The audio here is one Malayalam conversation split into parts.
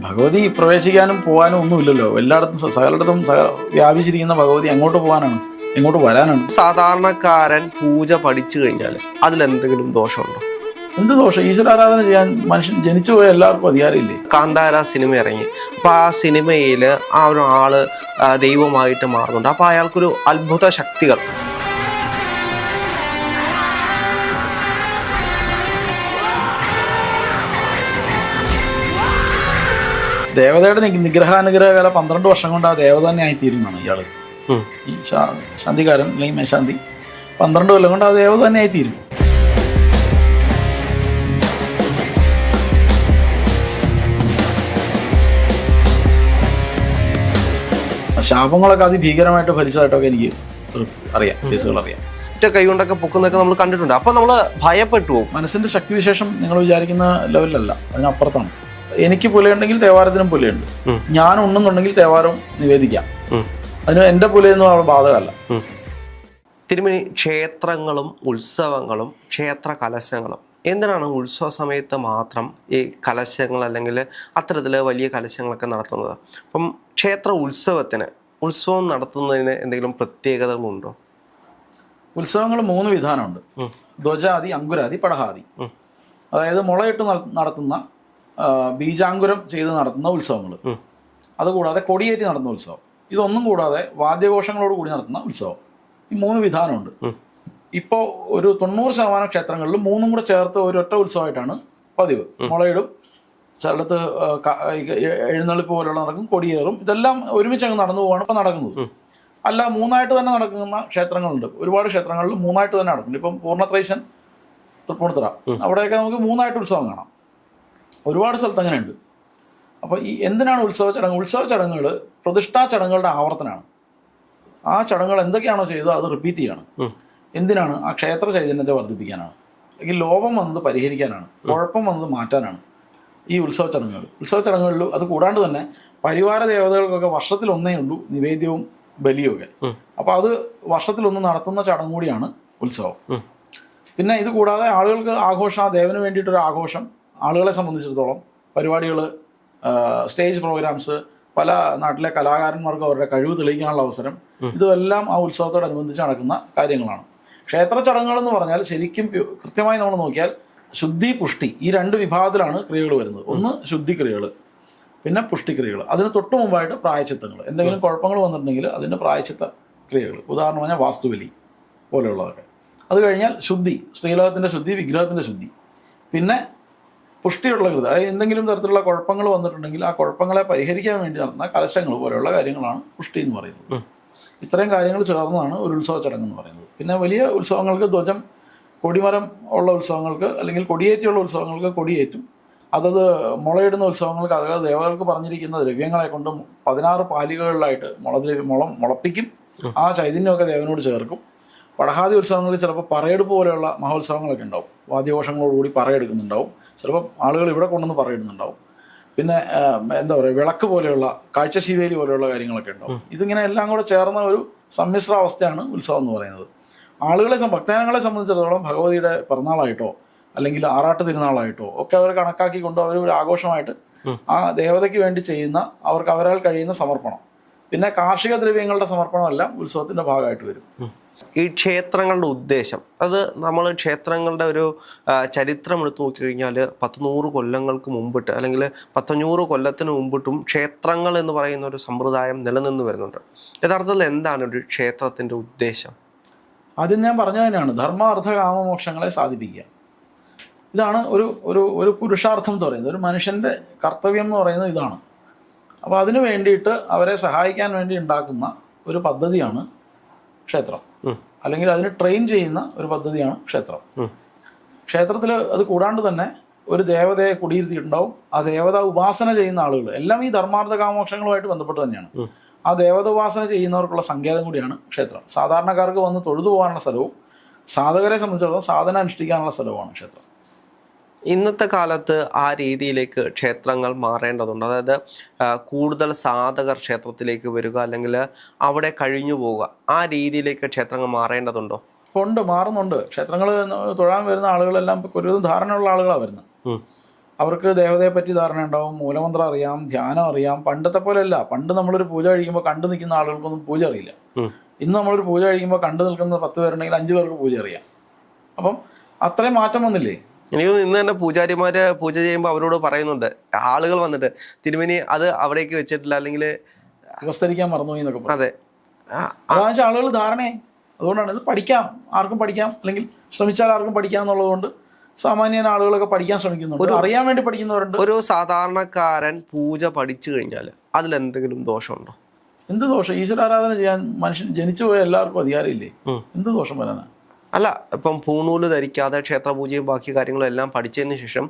ഭഗവതി പ്രവേശിക്കാനും പോകാനും ഒന്നുമില്ലല്ലോ. എല്ലായിടത്തും സകലയിടത്തും സക വ്യാപിച്ചിരിക്കുന്ന ഭഗവതി എങ്ങോട്ട് പോകാനാണ് എങ്ങോട്ട് വരാനാണ്. സാധാരണക്കാരൻ പൂജ പഠിച്ചു കഴിഞ്ഞാൽ അതിലെന്തെങ്കിലും ദോഷമുണ്ടോ? എന്ത് ദോഷം? ഈശ്വരാരാധന ചെയ്യാൻ മനുഷ്യൻ ജനിച്ചു പോയ എല്ലാവർക്കും അധികാരമില്ലേ? കാന്താര സിനിമ ഇറങ്ങി. അപ്പൊ ആ സിനിമയിൽ ആ ഒരു ആൾ ദൈവമായിട്ട് മാറുന്നുണ്ട്. അപ്പൊ അയാൾക്കൊരു അത്ഭുത ശക്തികൾ. ദേവതയുടെ നിഗ്രഹാനുഗ്രഹ കാല പന്ത്രണ്ട് വർഷം കൊണ്ട് ആ ദേവത തന്നെ ആയിത്തീരുന്നതാണ് ഇയാൾ. ഈ ശാന്തികാരൻ അല്ലെങ്കിൽ മേശാന്തി പന്ത്രണ്ട് കൊല്ലം കൊണ്ട് ആ ദേവത തന്നെ ആയിത്തീരും. ശാപങ്ങളൊക്കെ അതിഭീകരമായിട്ട് ഭരിച്ചതായിട്ടൊക്കെ എനിക്ക് അറിയാം കേസുകൾ അറിയാം. ഒറ്റ കൈ കൊണ്ടൊക്കെ പൊക്കുന്നൊക്കെ നമ്മൾ കണ്ടിട്ടുണ്ട്. അപ്പൊ നമ്മൾ ഭയപ്പെട്ടു മനസ്സിന്റെ മനസ്സിന്റെ ശക്തിവിശേഷം നിങ്ങൾ വിചാരിക്കുന്ന ലെവലിലല്ല അതിനപ്പുറത്താണ്. എനിക്ക് പുലയുണ്ടെങ്കിൽ തേവാരത്തിനും പുലയുണ്ട്. ഞാൻ ഉണ്ണുന്നുണ്ടെങ്കിൽ തേവാരം നിവേദിക്കാം. അതിന് എന്റെ പുലയൊന്നും അവിടെ ബാധകമല്ല. തിരുമണി ക്ഷേത്രങ്ങളും ഉത്സവങ്ങളും ക്ഷേത്ര കലശങ്ങളും എന്തിനാണ് ഉത്സവ സമയത്ത് മാത്രം ഈ കലശങ്ങൾ അല്ലെങ്കിൽ അത്തരത്തിൽ വലിയ കലശങ്ങളൊക്കെ നടത്തുന്നത് അപ്പം ക്ഷേത്ര ഉത്സവത്തിന് ഉത്സവം നടത്തുന്നതിന് എന്തെങ്കിലും പ്രത്യേകതകളുണ്ടോ ഉത്സവങ്ങൾ മൂന്ന് വിധാനമുണ്ട്. ധ്വജാതി അങ്കുരാതി പടഹാതി അതായത് മുളയിട്ട് നടത്തുന്ന ബീജാങ്കുരം ചെയ്ത് നടത്തുന്ന ഉത്സവങ്ങൾ അതുകൂടാതെ കൊടിയേറ്റി നടത്തുന്ന ഉത്സവം. ഇതൊന്നും കൂടാതെ വാദ്യഘോഷങ്ങളോട് കൂടി നടത്തുന്ന ഉത്സവം. ഈ മൂന്ന് വിധാനമുണ്ട്. ഇപ്പോൾ ഒരു തൊണ്ണൂറ് ശതമാനം ക്ഷേത്രങ്ങളിലും മൂന്നും കൂടെ ചേർത്ത് ഒരൊറ്റ ഉത്സവമായിട്ടാണ് പതിവ്. മുളയിടും ചിലടത്ത് എഴുന്നള്ളിപ്പ് പോലുള്ള നടക്കും കൊടിയേറും. ഇതെല്ലാം ഒരുമിച്ച് അങ്ങ് നടന്നു പോവാണ് ഇപ്പം നടക്കുന്നത്. അല്ല മൂന്നായിട്ട് തന്നെ നടക്കുന്ന ക്ഷേത്രങ്ങളുണ്ട്. ഒരുപാട് ക്ഷേത്രങ്ങളിൽ മൂന്നായിട്ട് തന്നെ നടക്കുന്നുണ്ട്. ഇപ്പം പൂർണത്രൈശൻ തൃപ്പൂണിത്തുറ. അവിടെയൊക്കെ നമുക്ക് മൂന്നായിട്ട് ഉത്സവം കാണാം. ഒരുപാട് സ്ഥലത്ത് അങ്ങനെയുണ്ട്. അപ്പോൾ ഈ എന്തിനാണ് ഉത്സവ ചടങ്ങ്? ഉത്സവ ചടങ്ങുകൾ പ്രതിഷ്ഠാ ചടങ്ങുകളുടെ ആവർത്തനമാണ്. ആ ചടങ്ങുകൾ എന്തൊക്കെയാണോ ചെയ്തത് അത് റിപ്പീറ്റ് ചെയ്യണം. എന്തിനാണ്? ആ ക്ഷേത്ര ചൈതന്യത്തെ വർദ്ധിപ്പിക്കാനാണ്. അല്ലെങ്കിൽ ലോപം വന്നത് പരിഹരിക്കാനാണ്. കുഴപ്പം വന്നത് മാറ്റാനാണ് ഈ ഉത്സവ ചടങ്ങുകൾ. ഉത്സവ ചടങ്ങുകളിൽ അത് കൂടാണ്ട് തന്നെ പരിവാര ദേവതകൾക്കൊക്കെ വർഷത്തിൽ ഒന്നേ ഉള്ളൂ നിവേദ്യവും ബലിയും ഒക്കെ അപ്പോൾ അത് വർഷത്തിലൊന്ന് നടത്തുന്ന ചടങ്ങ് കൂടിയാണ് ഉത്സവം. പിന്നെ ഇത് കൂടാതെ ആളുകൾക്ക് ആഘോഷം ആ ദേവന് വേണ്ടിയിട്ടൊരു ആഘോഷം ആളുകളെ സംബന്ധിച്ചിടത്തോളം പരിപാടികൾ സ്റ്റേജ് പ്രോഗ്രാംസ് പല നാട്ടിലെ കലാകാരന്മാർക്ക് അവരുടെ കഴിവ് തെളിയിക്കാനുള്ള അവസരം ഇതെല്ലാം ആ ഉത്സവത്തോടനുബന്ധിച്ച് നടക്കുന്ന കാര്യങ്ങളാണ്. ക്ഷേത്ര ചടങ്ങുകൾ എന്ന് പറഞ്ഞാൽ ശരിക്കും കൃത്യമായി നമ്മൾ നോക്കിയാൽ ശുദ്ധി പുഷ്ടി ഈ രണ്ട് വിഭാഗത്തിലാണ് ക്രിയകൾ വരുന്നത്. ഒന്ന് ശുദ്ധി ക്രിയകൾ പിന്നെ പുഷ്ടിക്രിയകൾ. അതിന് തൊട്ട് മുമ്പായിട്ട് പ്രായച്ചിത്തങ്ങൾ. എന്തെങ്കിലും കുഴപ്പങ്ങൾ വന്നിട്ടുണ്ടെങ്കിൽ അതിന്റെ പ്രായച്ചിത്ത ക്രിയകൾ. ഉദാഹരണം പറഞ്ഞാൽ വാസ്തുവലി പോലെയുള്ളതൊക്കെ. അത് കഴിഞ്ഞാൽ ശുദ്ധി ശ്രീലോകത്തിന്റെ ശുദ്ധി വിഗ്രഹത്തിന്റെ ശുദ്ധി. പിന്നെ പുഷ്ടിയുള്ള കൃത. അതായത് എന്തെങ്കിലും തരത്തിലുള്ള കുഴപ്പങ്ങൾ വന്നിട്ടുണ്ടെങ്കിൽ ആ കുഴപ്പങ്ങളെ പരിഹരിക്കാൻ വേണ്ടി നടന്ന കലശങ്ങൾ പോലെയുള്ള കാര്യങ്ങളാണ് പുഷ്ടി എന്ന് പറയുന്നത്. ഇത്രയും കാര്യങ്ങൾ ചേർന്നതാണ് ഒരു ഉത്സവ ചടങ്ങ് എന്ന് പറയുന്നത്. പിന്നെ വലിയ ഉത്സവങ്ങൾക്ക് ധ്വജം കൊടിമരം ഉള്ള ഉത്സവങ്ങൾക്ക് അല്ലെങ്കിൽ കൊടിയേറ്റിയുള്ള ഉത്സവങ്ങൾക്ക് കൊടിയേറ്റും അതത് മുളയിടുന്ന ഉത്സവങ്ങൾക്ക് അതായത് ദേവതകൾക്ക് പറഞ്ഞിരിക്കുന്ന ദ്രവ്യങ്ങളെ കൊണ്ടും പതിനാറ് പാലികളിലായിട്ട് മുളദ്രവ്യം മുളം മുളപ്പിക്കും. ആ ചൈതന്യമൊക്കെ ദേവനോട് ചേർക്കും. പടഹാദി ഉത്സവങ്ങളിൽ ചിലപ്പോൾ പറയെടുപ്പ് പോലെയുള്ള മഹോത്സവങ്ങളൊക്കെ ഉണ്ടാവും. വാദ്യഘോഷങ്ങളോടുകൂടി പറയെടുക്കുന്നുണ്ടാവും. ചിലപ്പോൾ ആളുകൾ ഇവിടെ കൊണ്ടുവന്ന് പറയിടുന്നുണ്ടാവും. പിന്നെ എന്താ പറയുക വിളക്ക് പോലെയുള്ള കാഴ്ചശീവേലി പോലെയുള്ള കാര്യങ്ങളൊക്കെ ഉണ്ടാവും. ഇതിങ്ങനെ എല്ലാം കൂടെ ചേർന്ന ഒരു സമ്മിശ്രാവസ്ഥയാണ് ഉത്സവം എന്ന് പറയുന്നത്. ആളുകളെ ഭക്തജനങ്ങളെ സംബന്ധിച്ചിടത്തോളം ഭഗവതിയുടെ പിറന്നാളായിട്ടോ അല്ലെങ്കിൽ ആറാട്ട് തിരുനാളായിട്ടോ ഒക്കെ അവർ കണക്കാക്കി കൊണ്ട് അവർ ഒരു ആഘോഷമായിട്ട് ആ ദേവതയ്ക്ക് വേണ്ടി ചെയ്യുന്ന അവർക്ക് അവരാൽ കഴിയുന്ന സമർപ്പണം. പിന്നെ കാർഷിക ദ്രവ്യങ്ങളുടെ സമർപ്പണമെല്ലാം ഉത്സവത്തിന്റെ ഭാഗമായിട്ട് വരും. ഈ ക്ഷേത്രങ്ങളുടെ ഉദ്ദേശം. അത് നമ്മൾ ക്ഷേത്രങ്ങളുടെ ഒരു ചരിത്രം എടുത്തു നോക്കിക്കഴിഞ്ഞാൽ പത്ത് നൂറ് കൊല്ലങ്ങൾക്ക് മുമ്പിട്ട് അല്ലെങ്കിൽ പത്തഞ്ഞൂറ് കൊല്ലത്തിന് മുമ്പിട്ടും ക്ഷേത്രങ്ങൾ എന്ന് പറയുന്ന ഒരു സമ്പ്രദായം നിലനിന്ന് വരുന്നുണ്ട്. യഥാർത്ഥത്തിൽ എന്താണ് ഒരു ക്ഷേത്രത്തിന്റെ ഉദ്ദേശം? ആദ്യം ഞാൻ പറഞ്ഞ തന്നെയാണ്. ധർമ്മ അർത്ഥ കാമമോക്ഷങ്ങളെ സാധിപ്പിക്കുക. ഇതാണ് ഒരു ഒരു ഒരു പുരുഷാർത്ഥം എന്ന് പറയുന്നത്. ഒരു മനുഷ്യന്റെ കർത്തവ്യം എന്ന് പറയുന്നത് ഇതാണ്. അപ്പോൾ അതിനു വേണ്ടിയിട്ട് അവരെ സഹായിക്കാൻ വേണ്ടി ഉണ്ടാക്കുന്ന ഒരു പദ്ധതിയാണ് ക്ഷേത്രം. അല്ലെങ്കിൽ അതിന് ട്രെയിൻ ചെയ്യുന്ന ഒരു പദ്ധതിയാണ് ക്ഷേത്രം. ക്ഷേത്രത്തിൽ അത് കൂടാണ്ട് തന്നെ ഒരു ദേവതയെ കുടിയിരുത്തിയിട്ടുണ്ടാവും. ആ ദേവത ഉപാസന ചെയ്യുന്ന ആളുകൾ എല്ലാം ഈ ധർമാർത്ഥ കാമോക്ഷങ്ങളുമായിട്ട് ബന്ധപ്പെട്ട് തന്നെയാണ്. ആ ദേവത ഉപാസന ചെയ്യുന്നവർക്കുള്ള സങ്കേതം കൂടിയാണ് ക്ഷേത്രം. സാധാരണക്കാർക്ക് വന്ന് തൊഴുതു പോകാനുള്ള സ്ഥലവും സാധകരെ സംബന്ധിച്ചിടത്തോളം സാധന അനുഷ്ഠിക്കാനുള്ള സ്ഥലവുമാണ് ക്ഷേത്രം. ഇന്നത്തെ കാലത്ത് ആ രീതിയിലേക്ക് ക്ഷേത്രങ്ങൾ മാറേണ്ടതുണ്ട്. അതായത് കൂടുതൽ സാധകർ ക്ഷേത്രത്തിലേക്ക് വരിക അല്ലെങ്കിൽ അവിടെ കഴിഞ്ഞു പോവുക. ആ രീതിയിലേക്ക് ക്ഷേത്രങ്ങൾ മാറേണ്ടതുണ്ടോ? ഉണ്ട് മാറുന്നുണ്ട്. ക്ഷേത്രങ്ങൾ തൊഴാൻ വരുന്ന ആളുകളെല്ലാം ഒരുവിധം ധാരണയുള്ള ആളുകളാണ് വരുന്നത്. അവർക്ക് ദേവതയെ പറ്റി ധാരണ ഉണ്ടാവും മൂലമന്ത്രം അറിയാം ധ്യാനം അറിയാം. പണ്ടത്തെ പോലെയല്ല. പണ്ട് നമ്മളൊരു പൂജ കഴിക്കുമ്പോൾ കണ്ടു നിൽക്കുന്ന ആളുകൾക്കൊന്നും പൂജ അറിയില്ല. ഇന്ന് നമ്മളൊരു പൂജ കഴിക്കുമ്പോൾ കണ്ടു നിൽക്കുന്ന പത്ത് പേരുണ്ടെങ്കിൽ അഞ്ച് പേർക്ക് പൂജ അറിയാം. അപ്പം അത്രയും മാറ്റം വന്നില്ലേ? എനിക്ക് ഇന്ന് തന്നെ പൂജാരിമാര് പൂജ ചെയ്യുമ്പോൾ അവരോട് പറയുന്നുണ്ട്. ആളുകൾ വന്നിട്ട് തിരുമേനി അത് അവിടേക്ക് വെച്ചിട്ടില്ല അല്ലെങ്കിൽ ഉപസ്തരിക്കാൻ മറന്നുപോയി എന്നൊക്കെ അതെ. അതാണെന്ന് ആളുകൾ ധാരണയായി അതുകൊണ്ടാണ് ഇത് പഠിക്കാം ആർക്കും പഠിക്കാം അല്ലെങ്കിൽ ശ്രമിച്ചാൽ ആർക്കും പഠിക്കാം എന്നുള്ളതുകൊണ്ട് സാമാന്യ ആളുകളൊക്കെ പഠിക്കാൻ ശ്രമിക്കുന്നുണ്ട്. അറിയാൻ വേണ്ടി പഠിക്കുന്നവരുണ്ട്. ഒരു സാധാരണക്കാരൻ പൂജ പഠിച്ചു കഴിഞ്ഞാൽ അതിലെന്തെങ്കിലും ദോഷമുണ്ടോ? എന്ത് ദോഷം? ഈശ്വരാരാധന ചെയ്യാൻ മനുഷ്യൻ ജനിച്ചു പോയ എല്ലാവർക്കും അധികാരമില്ലേ? എന്ത് ദോഷം വരാനാ? അല്ല ഇപ്പം പൂണൂൽ ധരിക്കാതെ ക്ഷേത്രപൂജയും ബാക്കി കാര്യങ്ങളും എല്ലാം പഠിച്ചതിന് ശേഷം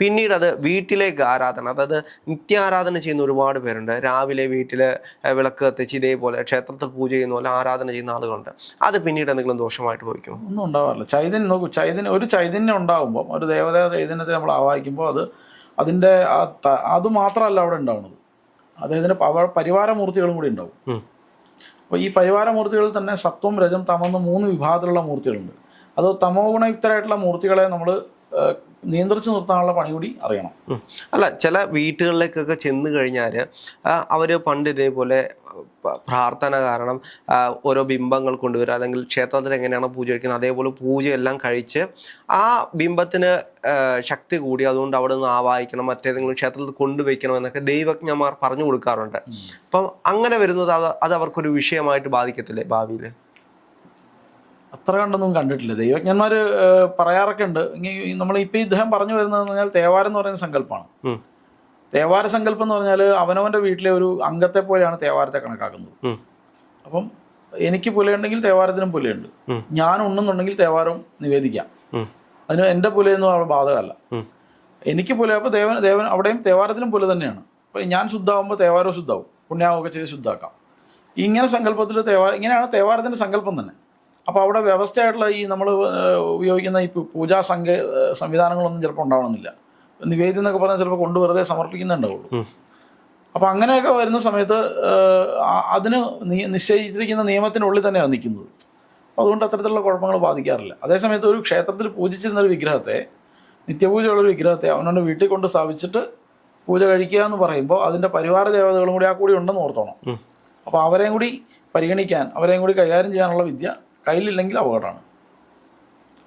പിന്നീട് അത് വീട്ടിലേക്ക് ആരാധന അതായത് നിത്യാരാധന ചെയ്യുന്ന ഒരുപാട് പേരുണ്ട്. രാവിലെ വീട്ടിൽ വിളക്ക് കത്തിച്ച് ഇതേപോലെ ക്ഷേത്രത്തിൽ പൂജ ചെയ്യുന്ന പോലെ ആരാധന ചെയ്യുന്ന ആളുകളുണ്ട്. അത് പിന്നീട് എന്തെങ്കിലും ദോഷമായിട്ട് ഭവിക്കും ഒന്നും ഉണ്ടാവാറില്ല. ചൈതന്യം നോക്കൂ ചൈതന്യം ഒരു ചൈതന്യം ഉണ്ടാകുമ്പോൾ ഒരു ദേവതാ ചൈതന്യത്തെ നമ്മൾ ആവാഹിക്കുമ്പോൾ അത് അതിന്റെ അത് മാത്രമല്ല അവിടെ ഉണ്ടാവുന്നത്. അദ്ദേഹത്തിന്റെ പരിവാരമൂർത്തികളും കൂടി ഉണ്ടാവും. അപ്പോൾ ഈ പരിവാര മൂർത്തികളിൽ തന്നെ സത്വം രജം തമെന്ന് മൂന്ന് വിഭാഗത്തിലുള്ള മൂർത്തികളുണ്ട്. അത് തമോ ഗുണയുക്തരായിട്ടുള്ള മൂർത്തികളെ നമ്മൾ നിയന്ത്രിച്ചു നിർത്താനുള്ള പണി കൂടി അറിയണം. അല്ല ചില വീട്ടുകളിലേക്കൊക്കെ ചെന്ന് കഴിഞ്ഞാൽ അവർ പണ്ട് ഇതേപോലെ പ്രാർത്ഥന കാരണം ഓരോ ബിംബങ്ങൾ കൊണ്ടുവരിക അല്ലെങ്കിൽ ക്ഷേത്രത്തിൽ എങ്ങനെയാണ് പൂജ കഴിക്കുന്നത് അതേപോലെ പൂജയെല്ലാം കഴിച്ച് ആ ബിംബത്തിന് ശക്തി കൂടി. അതുകൊണ്ട് അവിടെ നിന്ന് ആവാഹിക്കണം മറ്റേതെങ്കിലും ക്ഷേത്രത്തിൽ കൊണ്ടുവയ്ക്കണം എന്നൊക്കെ ദൈവജ്ഞന്മാർ പറഞ്ഞു കൊടുക്കാറുണ്ട്. അപ്പം അങ്ങനെ വരുന്നത് അത് അത് അവർക്കൊരു വിഷയമായിട്ട് ബാധിക്കത്തില്ലേ ഭാവിയിൽ? അത്ര കണ്ടൊന്നും കണ്ടിട്ടില്ല. ദൈവജ്ഞന്മാർ പറയാറൊക്കെ ഉണ്ട്. നമ്മൾ ഇപ്പം ഇദ്ദേഹം പറഞ്ഞു വരുന്നത് തേവാരം എന്ന് പറയുന്ന സങ്കല്പമാണ്. തേവാര സങ്കല്പം എന്ന് പറഞ്ഞാൽ അവനവന്റെ വീട്ടിലെ ഒരു അംഗത്തെ പോലെയാണ് തേവാരത്തെ കണക്കാക്കുന്നത്. അപ്പം എനിക്ക് പുലയുണ്ടെങ്കിൽ തേവാരത്തിനും പുലയുണ്ട്. ഞാൻ ഉണ്ണുന്നുണ്ടെങ്കിൽ തേവാരം നിവേദിക്കാം. അതിന് എന്റെ പുലയൊന്നും അവിടെ ബാധകമല്ല. എനിക്ക് പുല അപ്പോൾ ദേവൻ ദേവൻ അവിടെയും തേവാരത്തിനും പുല തന്നെയാണ്. അപ്പോൾ ഞാൻ ശുദ്ധാവുമ്പോൾ തേവാരവും ശുദ്ധാവും. പുണ്യാവൊക്കെ ചെയ്ത് ശുദ്ധാക്കാം. ഇങ്ങനെ സങ്കല്പത്തിൽ തേവാ ഇങ്ങനെയാണ് തേവാരത്തിന്റെ സങ്കല്പം തന്നെ. അപ്പോൾ അവിടെ വ്യവസ്ഥയായിട്ടുള്ള ഈ നമ്മൾ ഉപയോഗിക്കുന്ന ഈ പൂജാ സംഘ സംവിധാനങ്ങളൊന്നും ചിലപ്പോൾ ഉണ്ടാവണമെന്നില്ല. നിവേദ്യം എന്നൊക്കെ പറഞ്ഞാൽ ചിലപ്പോൾ കൊണ്ട് വെറുതെ സമർപ്പിക്കുന്നുണ്ടാവുള്ളൂ. അപ്പം അപ്പോൾ അങ്ങനെയൊക്കെ വരുന്ന സമയത്ത് അതിന് നിശ്ചയിച്ചിരിക്കുന്ന നിയമത്തിനുള്ളിൽ തന്നെയാണ് നിൽക്കുന്നത്. അതുകൊണ്ട് അത്തരത്തിലുള്ള കുഴപ്പങ്ങൾ ബാധിക്കാറില്ല. അതേസമയത്ത് ഒരു ക്ഷേത്രത്തിൽ പൂജിച്ചിരുന്ന ഒരു വിഗ്രഹത്തെ നിത്യപൂജയുള്ള ഒരു വിഗ്രഹത്തെ അവനവന്റെ വീട്ടിൽ കൊണ്ട് സ്ഥാപിച്ചിട്ട് പൂജ കഴിക്കുക എന്ന് പറയുമ്പോൾ അതിന്റെ പരിവാര ദേവതകളും കൂടി ആ കൂടി ഉണ്ടെന്ന് ഓർത്തോണം. അപ്പോൾ അവരെയും കൂടി പരിഗണിക്കാൻ അവരെയും കൂടി കൈകാര്യം ചെയ്യാനുള്ള വിദ്യ കയ്യിലില്ലെങ്കിൽ അപകടമാണ്.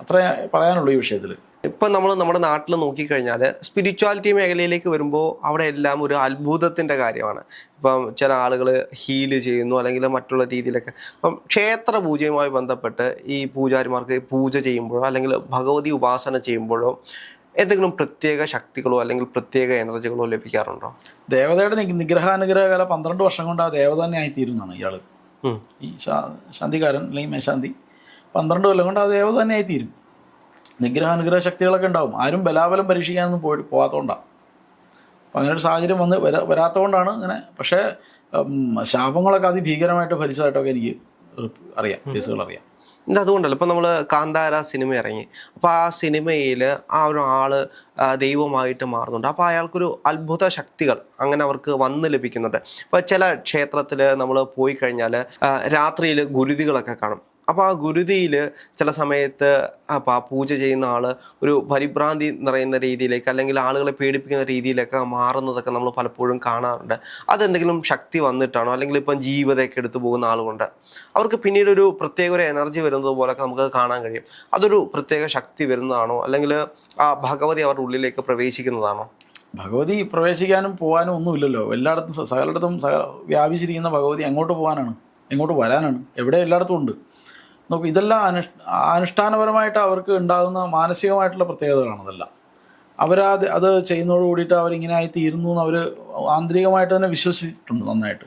അത്രേ പറയാനുള്ളൂ ഈ വിഷയത്തിൽ ഇപ്പം നമ്മൾ നമ്മുടെ നാട്ടിൽ നോക്കിക്കഴിഞ്ഞാൽ സ്പിരിച്വാലിറ്റി മേഖലയിലേക്ക് വരുമ്പോൾ അവിടെ എല്ലാം ഒരു അത്ഭുതത്തിന്റെ കാര്യമാണ്. ഇപ്പം ചില ആളുകൾ ഹീൽ ചെയ്യുന്നു അല്ലെങ്കിൽ മറ്റുള്ള രീതിയിലൊക്കെ. അപ്പം ക്ഷേത്ര പൂജയുമായി ബന്ധപ്പെട്ട് ഈ പൂജാരിമാർക്ക് പൂജ ചെയ്യുമ്പോഴോ അല്ലെങ്കിൽ ഭഗവതി ഉപാസന ചെയ്യുമ്പോഴോ എന്തെങ്കിലും പ്രത്യേക ശക്തികളോ അല്ലെങ്കിൽ പ്രത്യേക എനർജികളോ ലഭിക്കാറുണ്ടോ? ദേവതയുടെ നിഗ്രഹാനുഗ്രഹകാല നിഗ്രഹാനുഗ്രഹ പന്ത്രണ്ട് വർഷം കൊണ്ട് ആ ദേവത തന്നെ ആയിത്തീരുന്നതാണ് ഇയാൾ ഈ ശാന്തികാരൻ അല്ലെങ്കിൽ മേശാന്തി പന്ത്രണ്ട് കൊല്ലം കൊണ്ട് ആ ദേവത തന്നെ ആയിത്തീരും. നിഗ്രഹാനുഗ്രഹ ശക്തികളൊക്കെ ഉണ്ടാവും. ആരും ബലാബലം പരീക്ഷിക്കാനൊന്നും പോയി പോകാത്തതുകൊണ്ടാണ് അപ്പം അങ്ങനെ ഒരു സാഹചര്യം വന്ന് വരാ വരാത്തതുകൊണ്ടാണ് അങ്ങനെ പക്ഷേ ശാപങ്ങളൊക്കെ അതിഭീകരമായിട്ട് ഭരിച്ചതായിട്ടൊക്കെ എനിക്ക് അറിയാം കേസുകൾ അറിയാം. ഇത് അതുകൊണ്ടല്ല ഇപ്പം നമ്മൾ കാന്താര സിനിമ ഇറങ്ങി. അപ്പോൾ ആ സിനിമയിൽ ആ ഒരു ആൾ ദൈവമായിട്ട് മാറുന്നുണ്ട്. അപ്പോൾ അയാൾക്കൊരു അത്ഭുത ശക്തികൾ അങ്ങനെ അവർക്ക് വന്ന് ലഭിക്കുന്നുണ്ട്. ഇപ്പോൾ ചില ക്ഷേത്രത്തിൽ നമ്മൾ പോയി കഴിഞ്ഞാൽ രാത്രിയിൽ ഗുരുതികളൊക്കെ കാണും. അപ്പോൾ ആ ഗുരുതിയിൽ ചില സമയത്ത് അപ്പോൾ ആ പൂജ ചെയ്യുന്ന ആൾ ഒരു പരിഭ്രാന്തി നിറയുന്ന രീതിയിലേക്ക് അല്ലെങ്കിൽ ആളുകളെ പേടിപ്പിക്കുന്ന രീതിയിലൊക്കെ മാറുന്നതൊക്കെ നമ്മൾ പലപ്പോഴും കാണാറുണ്ട്. അതെന്തെങ്കിലും ശക്തി വന്നിട്ടാണോ? അല്ലെങ്കിൽ ഇപ്പം ജീവിതമൊക്കെ എടുത്തു പോകുന്ന ആളുകൊണ്ട് അവർക്ക് പിന്നീട് ഒരു പ്രത്യേക ഒരു എനർജി വരുന്നത് പോലൊക്കെ നമുക്ക് കാണാൻ കഴിയും. അതൊരു പ്രത്യേക ശക്തി വരുന്നതാണോ? അല്ലെങ്കിൽ ആ ഭഗവതി അവരുടെ ഉള്ളിലേക്ക് പ്രവേശിക്കുന്നതാണോ? ഭഗവതി പ്രവേശിക്കാനും പോകാനും ഒന്നുമില്ലല്ലോ. എല്ലായിടത്തും സകലയിടത്തും സക വ്യാപിച്ചിരിക്കുന്ന ഭഗവതി എങ്ങോട്ട് പോകാനാണ് എങ്ങോട്ട് വരാനാണ്. എവിടെ എല്ലായിടത്തും ഉണ്ട്. നോക്കൂ ഇതെല്ലാം അനുഷ് അനുഷ്ഠാനപരമായിട്ട് അവർക്ക് ഉണ്ടാകുന്ന മാനസികമായിട്ടുള്ള പ്രത്യേകതകളാണ് അതെല്ലാം. അവരത് അത് ചെയ്യുന്നതോട് കൂടിയിട്ട് അവരിങ്ങനെ ആയി തീരുന്നു എന്ന് അവർ ആന്തരികമായിട്ട് തന്നെ വിശ്വസിച്ചിട്ടുണ്ട് നന്നായിട്ട്.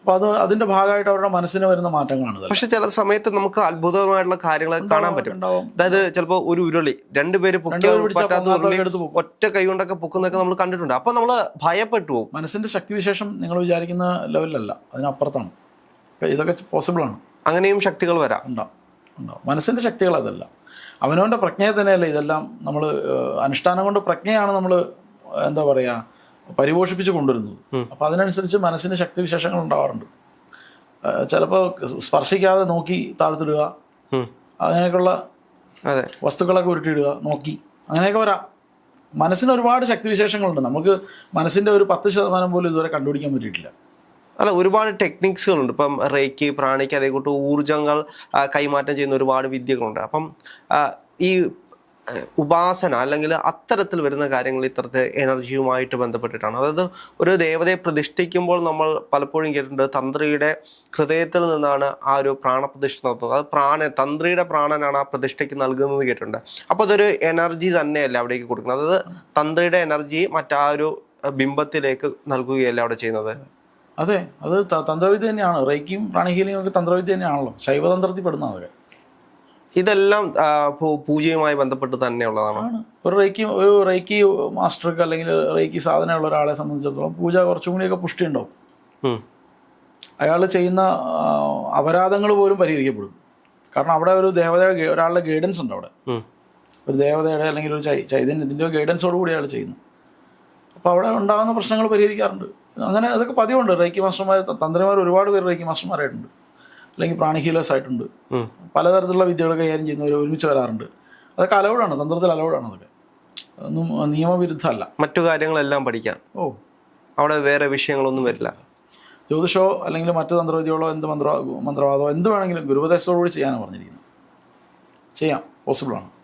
അപ്പൊ അത് അതിന്റെ ഭാഗമായിട്ട് അവരുടെ മനസ്സിന് വരുന്ന മാറ്റങ്ങളാണ് പക്ഷെ ചില സമയത്ത് നമുക്ക് അത്ഭുതമായിട്ടുള്ള കാര്യങ്ങൾ കാണാൻ പറ്റും. അതായത് ചിലപ്പോൾ ഒരു ഉരുളി രണ്ടുപേര് ഒറ്റ കൈ കൊണ്ടൊക്കെ പൊക്കുന്നൊക്കെ നമ്മൾ കണ്ടിട്ടുണ്ട്. അപ്പൊ നമ്മൾ ഭയപ്പെട്ടു പോകും. ശക്തി ശക്തിവിശേഷം നിങ്ങൾ വിചാരിക്കുന്ന ലെവലിലല്ല അതിനപ്പുറത്താണ്. ഇതൊക്കെ പോസിബിൾ പോസിബിളാണ് അങ്ങനെയും ശക്തികൾ വരാം. ഉണ്ടാവും ഉണ്ടാവും മനസ്സിന്റെ ശക്തികൾ അതല്ല. അവനവന്റെ പ്രജ്ഞയെ തന്നെയല്ലേ ഇതെല്ലാം നമ്മൾ അനുഷ്ഠാനം കൊണ്ട് പ്രജ്ഞയാണ് നമ്മൾ എന്താ പറയുക പരിപോഷിപ്പിച്ച് കൊണ്ടുവരുന്നത്. അപ്പം അതിനനുസരിച്ച് മനസ്സിന് ശക്തിവിശേഷങ്ങൾ ഉണ്ടാവാറുണ്ട്. ചിലപ്പോൾ സ്പർശിക്കാതെ നോക്കി താഴ്ത്തിടുക. അങ്ങനെയൊക്കെയുള്ള അതെ. വസ്തുക്കളൊക്കെ ഉരുട്ടിയിടുക നോക്കി. അങ്ങനെയൊക്കെ വരാം. മനസ്സിന് ഒരുപാട് ശക്തിവിശേഷങ്ങളുണ്ട് നമുക്ക് മനസ്സിന്റെ ഒരു പത്ത് ശതമാനം പോലും ഇതുവരെ കണ്ടുപിടിക്കാൻ പറ്റിയിട്ടില്ല. അല്ല ഒരുപാട് ടെക്നിക്സുകളുണ്ട് ഇപ്പം റേക്ക് പ്രാണിക്ക് അതേക്കൂട്ട് ഊർജങ്ങൾ കൈമാറ്റം ചെയ്യുന്ന ഒരുപാട് വിദ്യകളുണ്ട്. അപ്പം ഈ ഉപാസന അല്ലെങ്കിൽ അത്തരത്തിൽ വരുന്ന കാര്യങ്ങൾ ഇത്തരത്തെ എനർജിയുമായിട്ട് ബന്ധപ്പെട്ടിട്ടാണ്. അതായത് ഒരു ദേവതയെ പ്രതിഷ്ഠിക്കുമ്പോൾ നമ്മൾ പലപ്പോഴും കേട്ടിട്ടുണ്ട് തന്ത്രിയുടെ ഹൃദയത്തിൽ നിന്നാണ് ആ ഒരു പ്രാണപ്രതിഷ്ഠ നടത്തുന്നത്. അത് പ്രാണ തന്ത്രിയുടെ പ്രാണനാണ് ആ പ്രതിഷ്ഠയ്ക്ക് നൽകുന്നത് കേട്ടിട്ടുണ്ട്. അപ്പോൾ അതൊരു എനർജി തന്നെയല്ല അവിടേക്ക് കൊടുക്കുന്നത്? അതായത് തന്ത്രിയുടെ എനർജി മറ്റാ ഒരു ബിംബത്തിലേക്ക് നൽകുകയല്ല അവിടെ ചെയ്യുന്നത്? അതെ അത് തന്ത്രവിദ്യ തന്നെയാണ്. റേക്കിയും പ്രാണിഹീലിയും ഒക്കെ തന്ത്രവിദ്യ തന്നെയാണല്ലോ. ശൈവതന്ത്രത്തിൽ പെടുന്ന അതൊക്കെ ഇതെല്ലാം പൂജയുമായി ബന്ധപ്പെട്ട് തന്നെയുള്ളതാണ്. ഒരു റേക്കി ഒരു റേക്കി മാസ്റ്റർക്ക് അല്ലെങ്കിൽ റേക്കി സാധനമുള്ള ഒരാളെ സംബന്ധിച്ചിടത്തോളം പൂജ കുറച്ചും കൂടിയൊക്കെ പുഷ്ടി ഉണ്ടാവും അയാൾ ചെയ്യുന്ന അപരാധങ്ങൾ പോലും പരിഹരിക്കപ്പെടും. കാരണം അവിടെ ഒരു ദേവതയുടെ ഒരാളുടെ ഗൈഡൻസ് ഉണ്ട് അവിടെ. ഒരു ദേവതയുടെ അല്ലെങ്കിൽ ഒരു ചൈ ചൈതന്യത്തിന്റെ ഗൈഡൻസോട് കൂടി അയാൾ ചെയ്യുന്നു. അപ്പോൾ അവിടെ ഉണ്ടാകുന്ന പ്രശ്നങ്ങൾ പരിഹരിക്കാറുണ്ട്. അങ്ങനെ അതൊക്കെ പതിവുണ്ട്. റേക്കി മാസ്റ്റർമാർ തന്ത്രിമാർ ഒരുപാട് പേര് റേക്കി മാസ്റ്റർമാരായിട്ടുണ്ട്. അല്ലെങ്കിൽ പ്രാണി ഹീലേഴ്സ് ആയിട്ടുണ്ട്. പലതരത്തിലുള്ള വിദ്യകൾ കൈകാര്യം ചെയ്യുന്നവർ ഒരുമിച്ച് വരാറുണ്ട്. അതൊക്കെ അലൗഡാണ്. തന്ത്രത്തിൽ അലൗഡാണ് അതൊക്കെ. ഒന്നും നിയമവിരുദ്ധമല്ല. മറ്റു കാര്യങ്ങളെല്ലാം പഠിക്കാം. ഓ. അവിടെ വേറെ വിഷയങ്ങളൊന്നും വരില്ല. ജ്യോതിഷോ അല്ലെങ്കിൽ മറ്റു തന്ത്രവിദ്യകളോ എന്ത് മന്ത്ര മന്ത്രവാദമോ എന്ത് വേണമെങ്കിലും ഗുരുപദേശത്തോടുകൂടി ചെയ്യാനാണ് പറഞ്ഞിരിക്കുന്നത്. ചെയ്യാം. പോസിബിളാണ്.